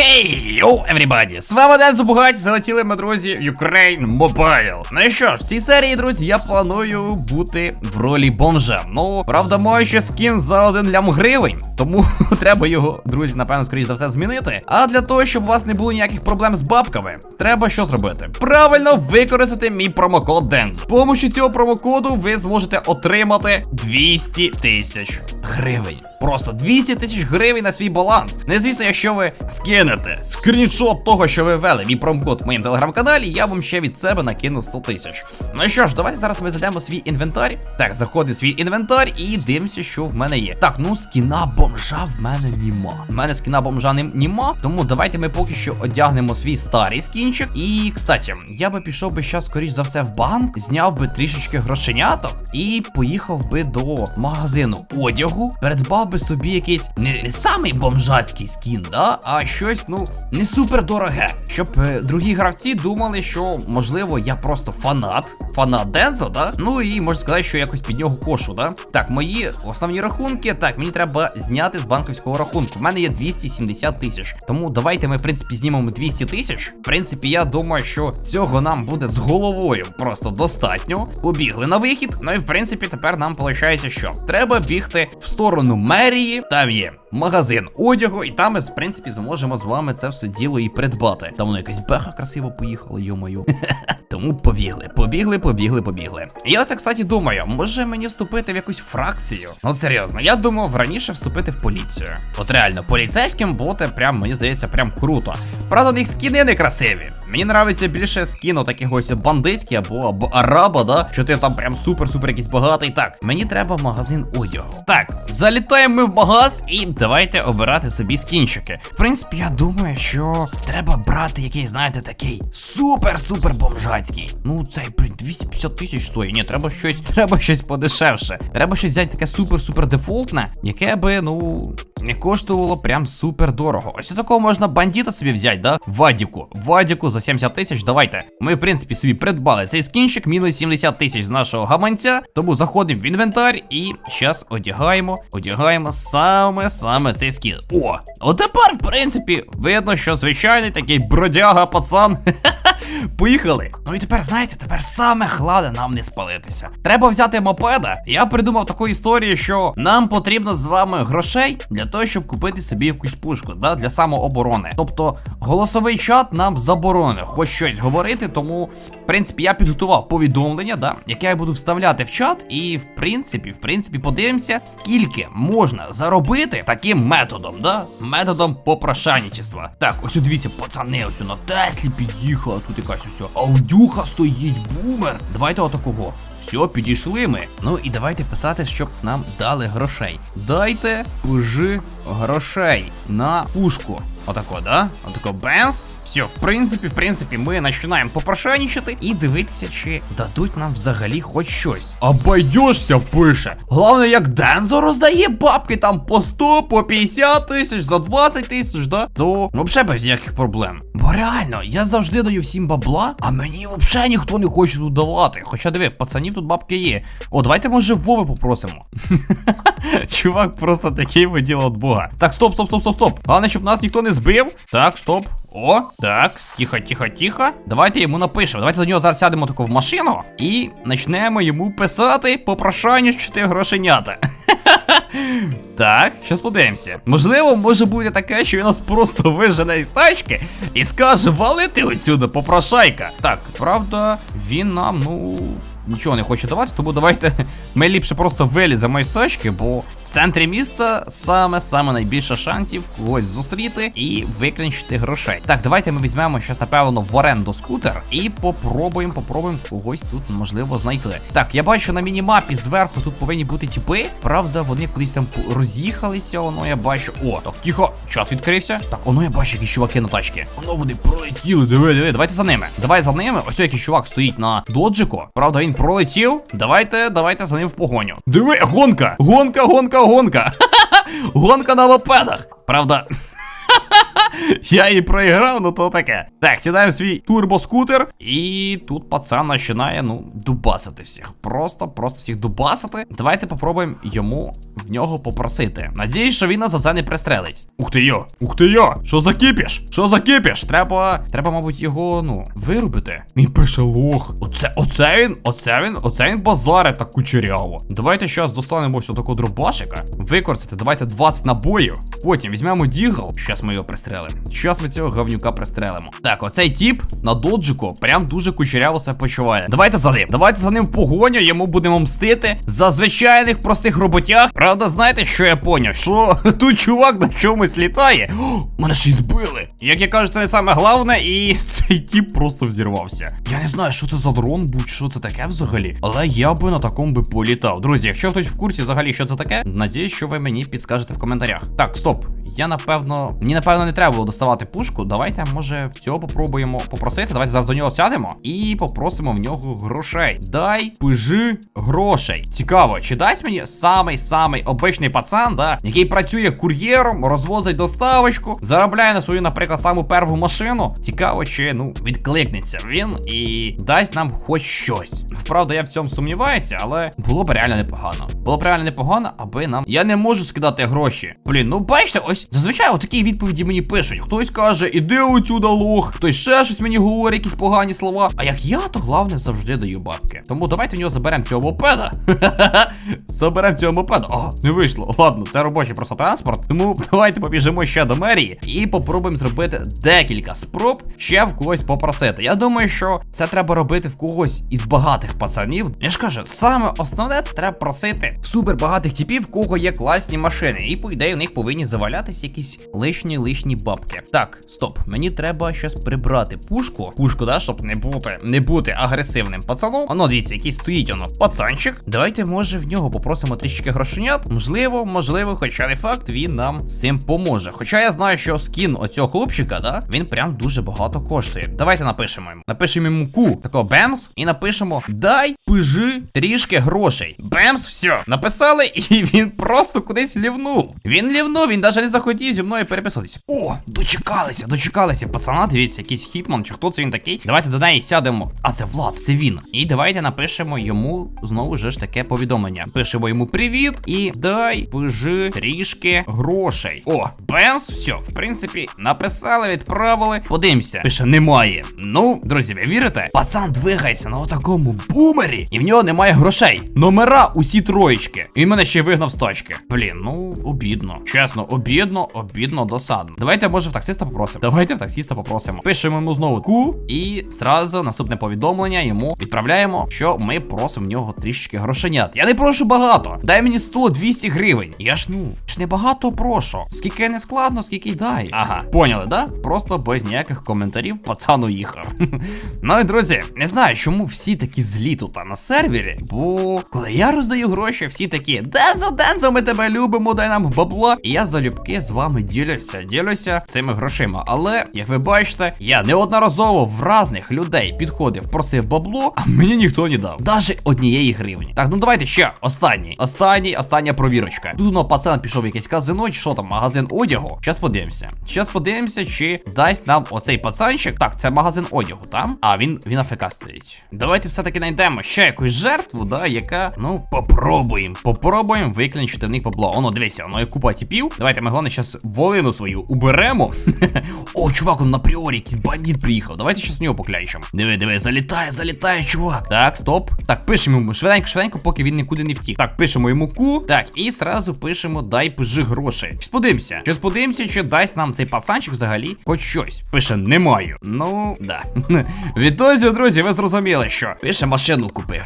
Хей, йоу, everybody! З вами Ден Зубугаті, залетіли ми, друзі, Ukraine Mobile. Ну і що ж, в цій серії, друзі, я планую бути в ролі бомжа. Ну, правда, маю ще скін за один лям гривень, тому треба його, друзі, напевно, скоріш за все, змінити. А для того, щоб у вас не було ніяких проблем з бабками, треба що зробити? Правильно використати мій промокод DENS. З помощью цього промокоду ви зможете отримати 200 тисяч гривень. Просто 200 тисяч гривень на свій баланс. Ну звісно, якщо ви скинете скріншот того, що ви ввели мій промокод в моєму телеграм-каналі, я вам ще від себе накину 100 тисяч. Ну що ж, давайте зараз ми зайдемо свій інвентар. Так, заходимо в свій інвентар і дивимося, що в мене є. Так, ну скіна бомжа в мене нема. В мене скіна бомжа нема, тому давайте ми поки що одягнемо свій старий скінчик. І, кстати, я би пішов би зараз, скоріш за все, в банк, зняв би трішечки грошеняток і поїхав би до магазину одягу, передбав би собі якийсь не, не самий бомжацький скін, да, а щось, ну, не супер дороге. Щоб е, другі гравці думали, що можливо я просто фанат, фанат Дензо, да? Ну і можна сказати, що якось під нього кошу, да? Так, мої основні рахунки. Так, мені треба зняти з банківського рахунку. У мене є 270 тисяч. Тому давайте ми, в принципі, знімемо 200 тисяч. В принципі, я думаю, що цього нам буде з головою просто достатньо. Побігли на вихід. Ну і в принципі, тепер нам виходить, що треба бігти в сторону мерії. Там є магазин одягу, і там ми, в принципі, зможемо з вами це все діло і придбати. Там воно якась беха красиво поїхала, йо-моє. Тому побігли, побігли, побігли, побігли. Я це, кстати, думаю, може мені вступити в якусь фракцію? Ну, серйозно, я думав раніше вступити в поліцію. От реально, поліцейським бути прям, мені здається, прям круто. Правда, у них скіни не красиві. Мені нравиться більше скіну таких ось бандитський або, або араба, да? Що ти там прям супер-супер якийсь багатий. Так, мені треба магазин одягу. Так, залітаємо ми в магаз і давайте обирати собі скінчики. В принципі, я думаю, що треба брати якийсь, знаєте, такий супер-супер бомжацький. Ну, цей, блін, 250 тисяч стоїть. Ні, треба щось, треба щось подешевше. Треба щось взяти таке супер-супер дефолтне, яке би, ну, не коштувало прям супер дорого. Ось такого можна бандита собі взяти, да? Вадіку. Вадіку за 70 тисяч. Давайте. Ми, в принципі, собі придбали цей скінчик, мінус 70 тисяч з нашого гаманця. Тому заходимо в інвентар і зараз одягаємо, одягаємо саме саме цей скін. О! От тепер, в принципі, видно, що звичайний такий бродяга пацан. Поїхали. Ну і тепер, знаєте, тепер саме хладе нам не спалитися. Треба взяти мопеда. Я придумав таку історію, що нам потрібно з вами грошей для того, щоб купити собі якусь пушку, да, для самооборони. Тобто голосовий чат нам заборонено хоч щось говорити, тому, в принципі, я підготував повідомлення, да, яке я буду вставляти в чат, і в принципі, в принципі, подивимося, скільки можна заробити таким методом, да? Методом попрошайничества. Так, ось дивіться, пацани, ось на Теслі під'їхала, тут якась усьо. аудюха стоїть, бумер. Давайте отакого. Все, підійшли ми. Ну і давайте писати, щоб нам дали грошей. Дайте уже грошей на пушку. Отако, да? Отако бемс. Все, в принципі, в принципі, ми починаємо попрошайничати і дивитися, чи дадуть нам взагалі хоч щось. Обойдешся, пише. Головне, як Дензо роздає бабки там по 100, по 50 тисяч, за 20 тисяч, да? То взагалі без ніяких проблем. Бо реально, я завжди даю всім бабла, а мені взагалі ніхто не хоче тут давати. Хоча диви, в пацанів тут бабки є. О, давайте може Вови попросимо. Чувак просто такий виділ від Бога. Так, стоп, стоп, стоп, стоп, стоп. Головне, щоб нас ніхто не збив. Так, стоп. О, так, тихо, тихо, тихо. Давайте йому напишемо. Давайте до нього зараз сядемо таку в машину і почнемо йому писати попрошайничати грошенята. Так, щас подивимося. Можливо, може бути таке, що він нас просто вижене із тачки і скаже, валити отсюди, попрошайка. Так, правда, він нам, ну. Нічого не хоче давати, тому давайте ми ліпше просто виліземо із бо в центрі міста саме саме найбільше шансів когось зустріти і виклінчити грошей. Так, давайте ми візьмемо щось, напевно, в оренду скутер і попробуємо, попробуємо когось тут можливо знайти. Так, я бачу на мінімапі зверху тут повинні бути тіпи. Правда, вони кудись там роз'їхалися. Воно я бачу. О, так, тихо, чат відкрився. Так, воно я бачу якісь чуваки на тачці. Воно вони пролетіли. Диви, диви, давайте за ними. Давай за ними. Ось якийсь чувак стоїть на доджику. Правда, він пролетів. Давайте, давайте за ним в погоню. Диви, гонка! Гонка, гонка, гонка. Гонка на мопедах. Правда. Я її проіграв, ну то таке. Так, сідаємо свій турбоскутер, і тут пацан починає, ну, дубасити всіх. Просто, просто всіх дубасити. Давайте попробуємо йому в нього попросити. Надіюсь, що він нас за це не пристрелить. Ух ти йо! Ух ти йо! Що за кипіш? Що за кипіш? Треба, треба, мабуть, його, ну, вирубити. Він пише лох. Оце, оце він, оце він, оце він базарить так кучеряво. Давайте зараз достанемо ось такого дробашика. Використати, давайте 20 набоїв. Потім візьмемо дігл. Щас ми його пристрелимо. Щас ми цього говнюка пристрелимо. Так, оцей тіп на доджику прям дуже кучеряво себе почуває. Давайте за ним. Давайте за ним погоню, йому будемо мстити за звичайних простих роботях. Правда, знаєте, що я поняв? Що тут чувак на чомусь літає. О, мене ще й збили. Як я кажу, це не саме головне, і цей тіп просто взірвався. Я не знаю, що це за дрон, будь що це таке взагалі. Але я би на такому би політав. Друзі, якщо хтось в курсі взагалі, що це таке, надіюсь, що ви мені підскажете в коментарях. Так, стоп. Я напевно. Мені напевно не треба було доставати пушку. Давайте, може, в цього попробуємо попросити. Давайте зараз до нього сядемо і попросимо в нього грошей. Дай пижи грошей. Цікаво, чи дасть мені самий самий обичний пацан, да, який працює кур'єром, розвозить доставочку, заробляє на свою, наприклад, саму перву машину. Цікаво, чи ну відкликнеться він і дасть нам хоч щось. Вправда, я в цьому сумніваюся, але було б реально непогано. Було б реально непогано, аби нам. Я не можу скидати гроші. Блін, ну бачите, ось зазвичай отакі відповіді мені пишуть. Хтось каже, іди отсюда лох, хтось ще щось мені говорить, якісь погані слова. А як я, то головне завжди даю бабки. Тому давайте в нього заберемо цього мопеда. Заберемо цього мопеда. О, не вийшло. Ладно, це робочий просто транспорт. Тому давайте побіжимо ще до мерії і попробуємо зробити декілька спроб ще в когось попросити. Я думаю, що це треба робити в когось із багатих пацанів. Я ж кажу, саме основне це треба просити в супербагатих типів, в кого є класні машини. І по ідеї у них повинні завалятися якісь лишні лишні бабки. Так, стоп, мені треба щось прибрати пушку. Пушку, да, щоб не бути, не бути агресивним пацаном. Оно, дивіться, який стоїть воно пацанчик. Давайте, може, в нього попросимо трішки грошенят. Можливо, можливо, хоча не факт, він нам цим поможе. Хоча я знаю, що скін оцього хлопчика, да, він прям дуже багато коштує. Давайте напишемо йому. Напишемо йому ку, такого бемс, і напишемо дай пижи трішки грошей. Бемс, все. Написали, і він просто кудись лівнув. Він лівнув, він навіть не захотів зі мною переписуватись. О, дочекалися, дочекалися. Пацана, дивіться, якийсь хітман, чи хто це він такий. Давайте до неї сядемо. А це Влад, це він. І давайте напишемо йому знову ж таке повідомлення. Пишемо йому привіт і дай пижи трішки грошей. О, бемс, все, в принципі, написали, відправили. Подивимося. Пише, немає. Ну, друзі, ви вірите? Пацан двигається на отакому бумері, і в нього немає грошей. Номера усі троєчки. І мене ще й вигнав з точки. Блін, ну обідно. Чесно, обідно, обідно, досадно. Давайте, може, в таксиста попросимо. Давайте в таксиста попросимо. Пишемо йому знову ку, і зразу наступне повідомлення йому відправляємо, що ми просимо в нього трішки грошенят. Я не прошу багато. Дай мені 100-200 гривень. Я ж ну ж не багато прошу. Скільки не складно, скільки й дай. Ага, поняли, да? Просто без ніяких коментарів пацан уїхав. ну і друзі, не знаю, чому всі такі злі тут на сервері. Бо коли я роздаю гроші, всі такі Дензо, Дензо, ми тебе любимо, дай нам бабла. І я залюбки з вами ділюся, ділюся цими грошима. Але, як ви бачите, я неодноразово в разних людей підходив, просив бабло, а мені ніхто не дав. Даже однієї гривні. Так, ну давайте ще останній. Останній, остання провірочка. Тут ну, пацан пішов в якесь казино, чи що там, магазин одягу. Щас подивимося. Щас подивимося, чи дасть нам оцей пацанчик. Так, це магазин одягу там. А він він АФК стоїть. Давайте все-таки знайдемо ще якусь жертву, да, яка. Ну, попробуємо. Попробуємо виклінчити в них бабло. Оно, дивися, воно є купа типів. Давайте ми головне зараз волину свою уберемо. О, чувак, он на пріорі, якийсь бандит приїхав. Давайте щас в нього поклячемо. Диви, диви, залітає, залітає, чувак. Так, стоп. Так, пишемо йому швиденько, швиденько, поки він нікуди не втік. Так, пишемо йому ку. Так, і сразу пишемо дай пижи грошей. Щас подивимося. Щас подивимося, чи дасть нам цей пацанчик взагалі хоч щось. Пише, не маю. Ну, да. Відтоді, друзі, ви зрозуміли, що пише машину купив.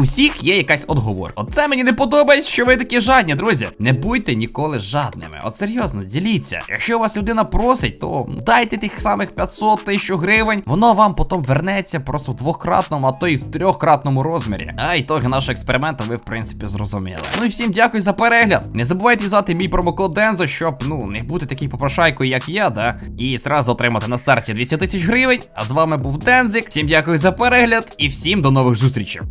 Усіх є якась отговор. Оце мені не подобається, що ви такі жадні, друзі. Не будьте ніколи жадними. От серйозно, діліться. Якщо у вас людина просить, то дайте тих самих 500 тисяч гривень. Воно вам потім вернеться просто в двократному, а то і в трьохкратному розмірі. А ітоги нашого експерименту ви, в принципі, зрозуміли. Ну і всім дякую за перегляд. Не забувайте взяти мій промокод Дензо, щоб ну не бути такий попрошайкою, як я, да. І зразу отримати на старті 200 тисяч гривень. А з вами був Дензик. Всім дякую за перегляд і всім до нових зустрічей.